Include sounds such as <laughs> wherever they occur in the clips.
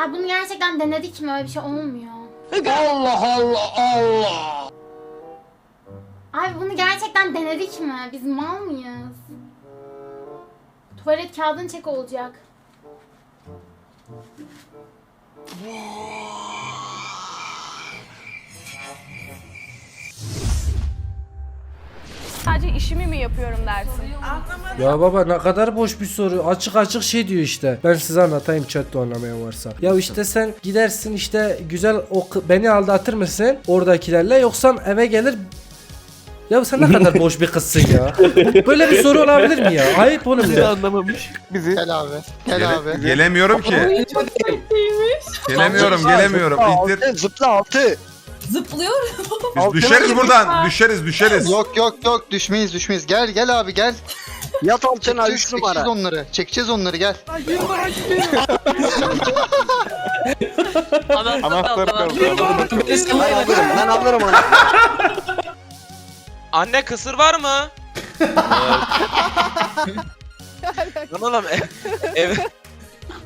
Ay bunu gerçekten denedik mi? Öyle bir şey olmuyor. Allah Allah Allah. Abi bunu gerçekten denedik mi? Biz mal mıyız? Tuvalet kağıdın çek olacak. Sadece işimi mi yapıyorum dersin? Ya baba ne kadar boş bir soru. Açık açık şey diyor işte. Ben size anlatayım chatte anlamayan varsa. Ya işte sen gidersin işte güzel o kı- beni aldatır mısın oradakilerle yoksa eve gelir ya sen ne kadar boş bir kızsın ya. Böyle bir soru olabilir mi ya? Ayıp oğlum ya. anlamamış. Bizi. Gel abi. Gel Gele- abi. gelemiyorum ki. gelemiyorum, gelemiyorum. İttir. Zıpla altı. Zıplıyor. Biz düşeriz buradan. Düşeriz, düşeriz. Yok yok yok düşmeyiz düşmeyiz. Gel gel abi gel. <laughs> Yat altına Çekeceğiz, 3 numara. çekeceğiz onları. Çekeceğiz onları gel. <laughs> Anahtarı. Ben alırım ben alırım onu. <laughs> Anne kısır var mı? Lan oğlum ev, ev,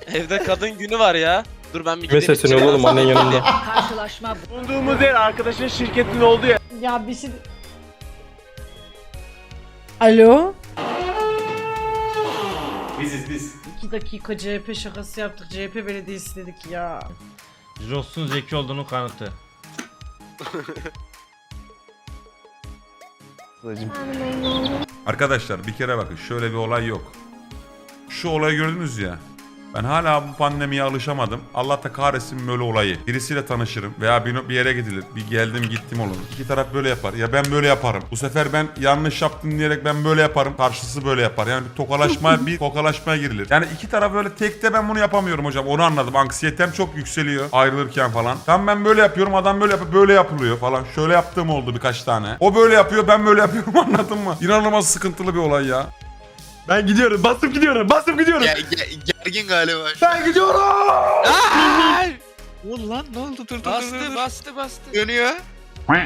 evde kadın günü var ya. Dur ben bir gideyim. sesleniyor oğlum annen yanında. Karşılaşma Bulunduğumuz yer arkadaşın şirketinin olduğu yer. Ya bir şey... Alo? Biziz biz. 2 dakika CHP şakası yaptık. CHP belediyesi dedik ya. Jirox'un zeki olduğunu kanıtı. Arkadaşlar bir kere bakın şöyle bir olay yok. Şu olayı gördünüz ya. Ben hala bu pandemiye alışamadım. Allah da kahretsin böyle olayı. Birisiyle tanışırım veya bir, bir yere gidilir. Bir geldim gittim olur. İki taraf böyle yapar. Ya ben böyle yaparım. Bu sefer ben yanlış yaptım diyerek ben böyle yaparım. Karşısı böyle yapar. Yani bir tokalaşmaya bir tokalaşmaya girilir. Yani iki taraf böyle tekte ben bunu yapamıyorum hocam. Onu anladım. Anksiyetem çok yükseliyor ayrılırken falan. Tam ben böyle yapıyorum adam böyle yapıyor. Böyle yapılıyor falan. Şöyle yaptığım oldu birkaç tane. O böyle yapıyor ben böyle yapıyorum <laughs> anladın mı? İnanılmaz sıkıntılı bir olay ya. Ben gidiyorum basıp gidiyorum basıp gidiyorum. gergin galiba. Ben gidiyorum. Lan ne oldu dur dur dur, Bastı dur. bastı bastı. Dönüyor. Ananı.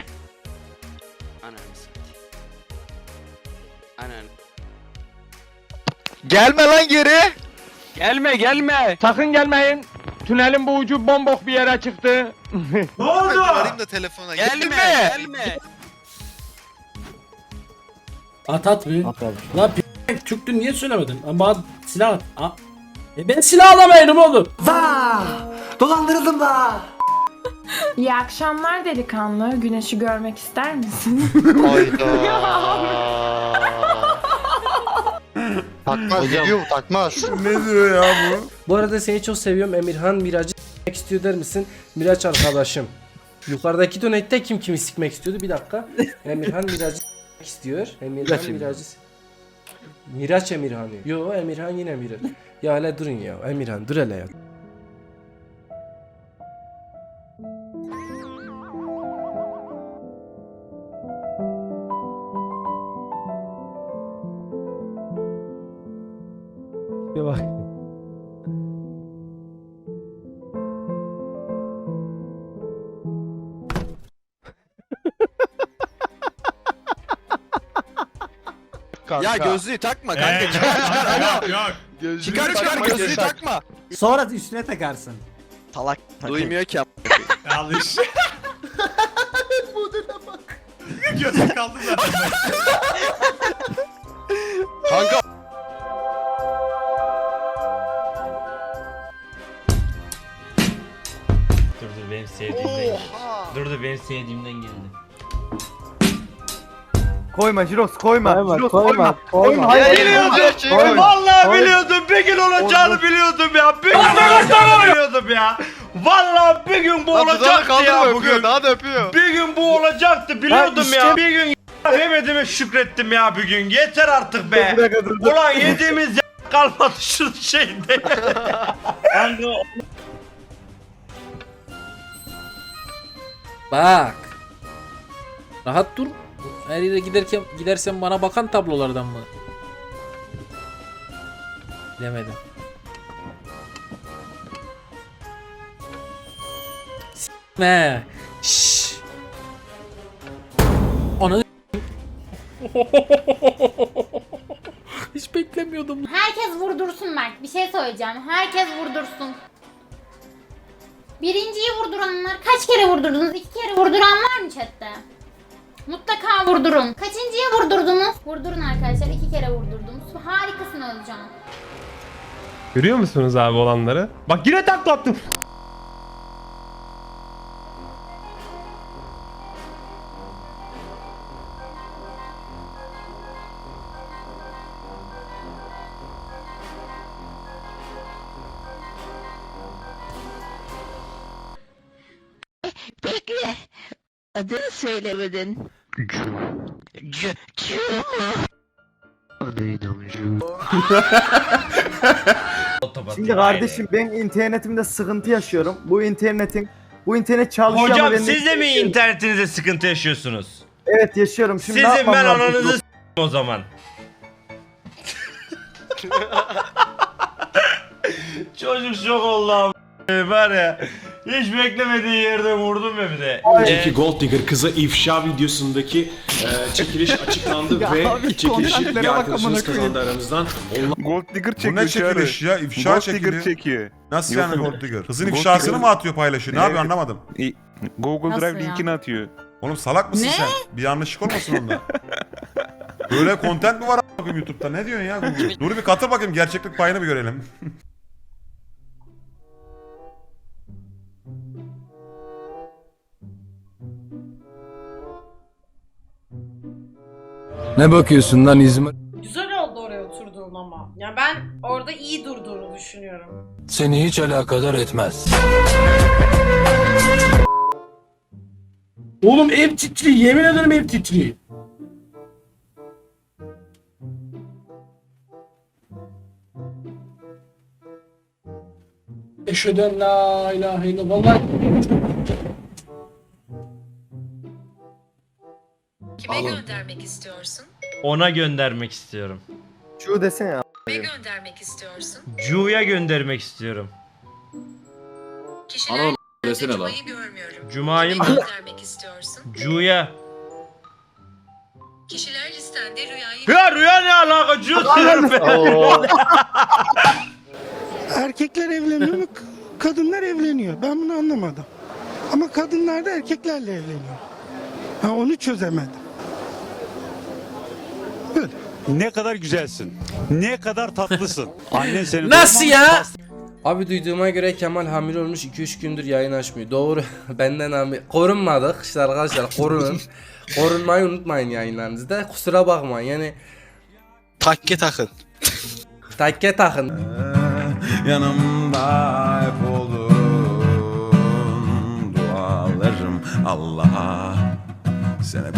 Ananı. Gelme lan geri. Gelme gelme. Sakın gelmeyin. Tünelin bu ucu bombok bir yere çıktı. ne oldu? Arayayım da telefona. Gelme gelme. At at bir. Lan p- Türktü niye söylemedin? Ama silah at. Aa. E ben silah alamayırım oğlum. Dolandırıldım da. <laughs> İyi akşamlar delikanlı. Güneşi görmek ister misin? Hayda. <laughs> takmaz gidiyor bu takmaz. <laughs> ne diyor ya bu? Bu arada seni çok seviyorum Emirhan Miraç'ı s**mek istiyor der misin? Miraç arkadaşım. Yukarıdaki donate'de kim kimi sikmek istiyordu? Bir dakika. Emirhan Miraç'ı s**mek istiyor. Emirhan Miraç'ı s- Miraç Emirhan'ı. Yo Emirhan yine Miraç. <laughs> ya hele durun ya. Emirhan dur hele ya. Bir bak. Ya gözlüğü takma kanka. Çıkar çıkar alo. Yok. Çıkar çıkar gözlüğü takma. Sonra üstüne takarsın. Salak. Duymuyor ki. Yanlış. <laughs> Gözü kaldı zaten. Kanka Dur dur benim sevdiğimden geldi. Dur dur benim sevdiğimden Koyma Jiros koyma. Jiros koyma. koyma. Biliyordum. Vallahi biliyordum. Bir gün olacağını biliyordum ya. Bir gün olacağını biliyordum ya. Vallahi bir gün bu olacaktı ya bugün. Daha da öpüyor. Bir gün bu olacaktı biliyordum ya. Bir gün yemediğime şükrettim ya bir gün. Yeter artık be. Ulan yediğimiz ya <laughs> kalmadı şu şeyde. <laughs> Bak. Rahat dur. Her yere giderken gidersen bana bakan tablolardan mı? Bilemedim. S**me. Şşş. Onu Hiç beklemiyordum. Herkes vurdursun Mert. Bir şey söyleyeceğim. Herkes vurdursun. Birinciyi vurduranlar kaç kere vurdurdunuz? İki kere vurduran var mı chatte? Mutlaka vurdurun. Kaçıncıya vurdurdunuz? Vurdurun arkadaşlar. iki kere vurdurdunuz. Harikasın Özcan. Görüyor musunuz abi olanları? Bak yine taklattım. Bekle. Adını söylemedin. Şimdi kardeşim ben internetimde sıkıntı yaşıyorum. Bu internetin bu internet çalışıyor Hocam siz de mi internetinizde sıkıntı yaşıyorsunuz? Evet yaşıyorum. Şimdi Sizin ben ananızı s- o zaman. <laughs> Çocuk şok oldu abi. Var ya. Hiç beklemediği yerde vurdum ya bir de. Önceki Gold Digger kızı ifşa videosundaki e, çekiliş açıklandı <laughs> ve çekilişi bir arkadaşınız kazandı aranızdan. Gold Digger Bu ne çekiliş ya? İfşa çekiliyor. çekiyor. Nasıl Yok, yani. Gold Digger? Kızın Gold ifşasını Digger- mı atıyor paylaşıyor? Ne Evet. yapıyor anlamadım. Google Nasıl Drive ya? linkini atıyor. Oğlum salak mısın sen? Bir yanlışlık olmasın onda. Böyle content mi var a**ım YouTube'da? Ne diyorsun ya Google? Dur bir katıl bakayım gerçeklik payını bir görelim. <laughs> Ne bakıyorsun lan İzmir? Güzel oldu oraya oturduğun ama. Ya ben orada iyi durduğunu düşünüyorum. Seni hiç alakadar etmez. Oğlum ev titriyor. Yemin ederim ev titriyor. Eşheden la ilahe illallah. Vallahi Kime göndermek istiyorsun? Ona göndermek istiyorum. Şu desene ya. Kime göndermek istiyorsun? Cu'ya göndermek istiyorum. Kişiler desene lan. Cuma'yı görmüyorum. Cuma'yı Kime mı? göndermek istiyorsun? Cu'ya. Kişiler listende rüyayı... Ya rüya ne alaka? Cu diyorum ben. Erkekler evleniyor mu? Kadınlar evleniyor. Ben bunu anlamadım. Ama kadınlar da erkeklerle evleniyor. Ha, onu çözemedim. Ne kadar güzelsin. Ne kadar tatlısın. Annen seni Nasıl ya? Abi duyduğuma göre Kemal hamile olmuş 2-3 gündür yayın açmıyor. Doğru. <laughs> Benden hamile. Korunmadık işte arkadaşlar korunun. <laughs> Korunmayı unutmayın yayınlarınızda. Kusura bakmayın yani Takke takın. takke takın. Yanımda hep oldun Dualarım Allah'a Sen hep